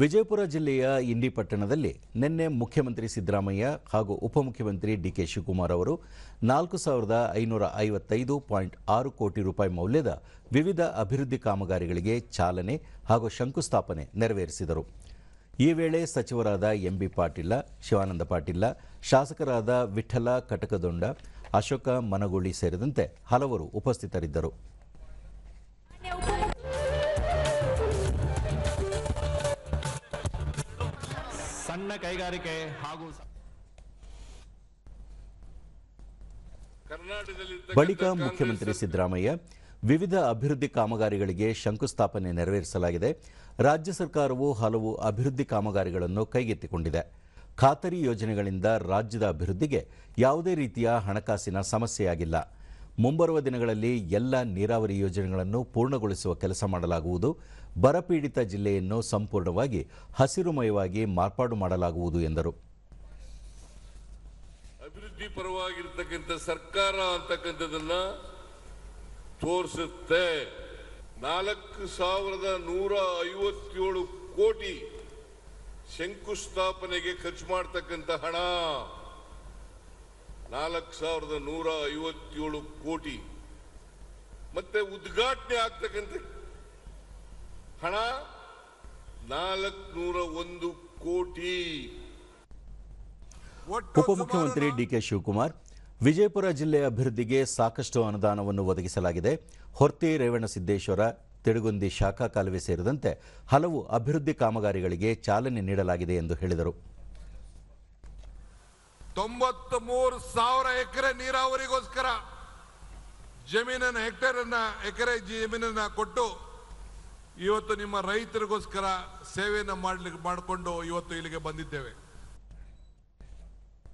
ವಿಜಯಪುರ ಜಿಲ್ಲೆಯ ಇಂಡಿ ಪಟ್ಟಣದಲ್ಲಿ ನಿನ್ನೆ ಮುಖ್ಯಮಂತ್ರಿ ಸಿದ್ದರಾಮಯ್ಯ ಹಾಗೂ ಉಪಮುಖ್ಯಮಂತ್ರಿ ಡಿಕೆ ಶಿವಕುಮಾರ್ ಅವರು ನಾಲ್ಕು ಸಾವಿರದ ಐನೂರ ಐವತ್ತೈದು ಪಾಯಿಂಟ್ ಆರು ಕೋಟಿ ರೂಪಾಯಿ ಮೌಲ್ಯದ ವಿವಿಧ ಅಭಿವೃದ್ಧಿ ಕಾಮಗಾರಿಗಳಿಗೆ ಚಾಲನೆ ಹಾಗೂ ಶಂಕುಸ್ಥಾಪನೆ ನೆರವೇರಿಸಿದರು. ಈ ವೇಳೆ ಸಚಿವರಾದ ಎಂಬಿ ಪಾಟೀಲ, ಶಿವಾನಂದ ಪಾಟೀಲ, ಶಾಸಕರಾದ ವಿಠಲ ಕಟಕದೊಂಡ, ಅಶೋಕ ಮನಗುಳಿ ಸೇರಿದಂತೆ ಹಲವರು ಉಪಸ್ಥಿತರಿದ್ದರು. ಸಣ್ಣ ಕೈಗಾರಿಕೆ ಹಾಗೂ ಬಳಿಕ ಮುಖ್ಯಮಂತ್ರಿ ಸಿದ್ದರಾಮಯ್ಯ ವಿವಿಧ ಅಭಿವೃದ್ಧಿ ಕಾಮಗಾರಿಗಳಿಗೆ ಶಂಕುಸ್ಥಾಪನೆ ನೆರವೇರಿಸಲಾಗಿದೆ. ರಾಜ್ಯ ಸರ್ಕಾರವು ಹಲವು ಅಭಿವೃದ್ಧಿ ಕಾಮಗಾರಿಗಳನ್ನು ಕೈಗೆತ್ತಿಕೊಂಡಿದೆ. ಖಾತರಿ ಯೋಜನೆಗಳಿಂದ ರಾಜ್ಯದ ಅಭಿವೃದ್ಧಿಗೆ ಯಾವುದೇ ರೀತಿಯ ಹಣಕಾಸಿನ ಸಮಸ್ಯೆಯಾಗಿಲ್ಲ. ಮುಂಬರುವ ದಿನಗಳಲ್ಲಿ ಎಲ್ಲ ನೀರಾವರಿ ಯೋಜನೆಗಳನ್ನು ಪೂರ್ಣಗೊಳಿಸುವ ಕೆಲಸ ಮಾಡಲಾಗುವುದು. ಬರಪೀಡಿತ ಜಿಲ್ಲೆಯನ್ನು ಸಂಪೂರ್ಣವಾಗಿ ಹಸಿರುಮಯವಾಗಿ ಮಾರ್ಪಾಡು ಮಾಡಲಾಗುವುದು ಎಂದರು. ಅಭಿವೃದ್ಧಿ ಪರವಾಗಿರ್ತಕ್ಕಂಥ ಸರ್ಕಾರ ಅಂತಕ್ಕಂಥದ್ದನ್ನ ತೋರಿಸುತ್ತೆ. ನಾಲ್ಕು ಸಾವಿರದ ನೂರ ಐವತ್ತೇಳು ಕೋಟಿ ಶಂಕುಸ್ಥಾಪನೆಗೆ ಖರ್ಚು ಮಾಡ್ತಕ್ಕಂಥ ಹಣ. ನಾಲ್ಕು ಸಾವಿರದ ನೂರ ಐವತ್ತೇಳು ಕೋಟಿ. ಮತ್ತೆ ಉದ್ಘಾಟನೆ ಆಗ್ತಕ್ಕಂಥ ಹಣ ನಾಲ್ಕುನೂರ ಒಂದು ಕೋಟಿ. ಉಪಮುಖ್ಯಮಂತ್ರಿ ಡಿಕೆ ಶಿವಕುಮಾರ್ ವಿಜಯಪುರ ಜಿಲ್ಲೆ ಅಭಿವೃದ್ಧಿಗೆ ಸಾಕಷ್ಟು ಅನುದಾನವನ್ನು ಒದಗಿಸಲಾಗಿದೆ. ಹೊರ್ತಿ ರೇವಣಸಿದ್ದೇಶ್ವರ ತಿಡುಗುಂದಿ ಶಾಖಾ ಕಾಲುವೆ ಸೇರಿದಂತೆ ಹಲವು ಅಭಿವೃದ್ಧಿ ಕಾಮಗಾರಿಗಳಿಗೆ ಚಾಲನೆ ನೀಡಲಾಗಿದೆ ಎಂದು ಹೇಳಿದರು. ತೊಂಬತ್ತ ಮೂರು ಸಾವಿರ ಎಕರೆ ನೀರಾವರಿಗೋಸ್ಕರ ಜಮೀನನ್ನ ಅನ್ನ ಎಕರೆ ಜಮೀನನ್ನ ಕೊಟ್ಟು ಇವತ್ತು ನಿಮ್ಮ ರೈತರಿಗೋಸ್ಕರ ಸೇವೆಯನ್ನು ಮಾಡ್ಲಿಕ್ಕೆ ಮಾಡಿಕೊಂಡು ಇವತ್ತು ಇಲ್ಲಿಗೆ ಬಂದಿದ್ದೇವೆ.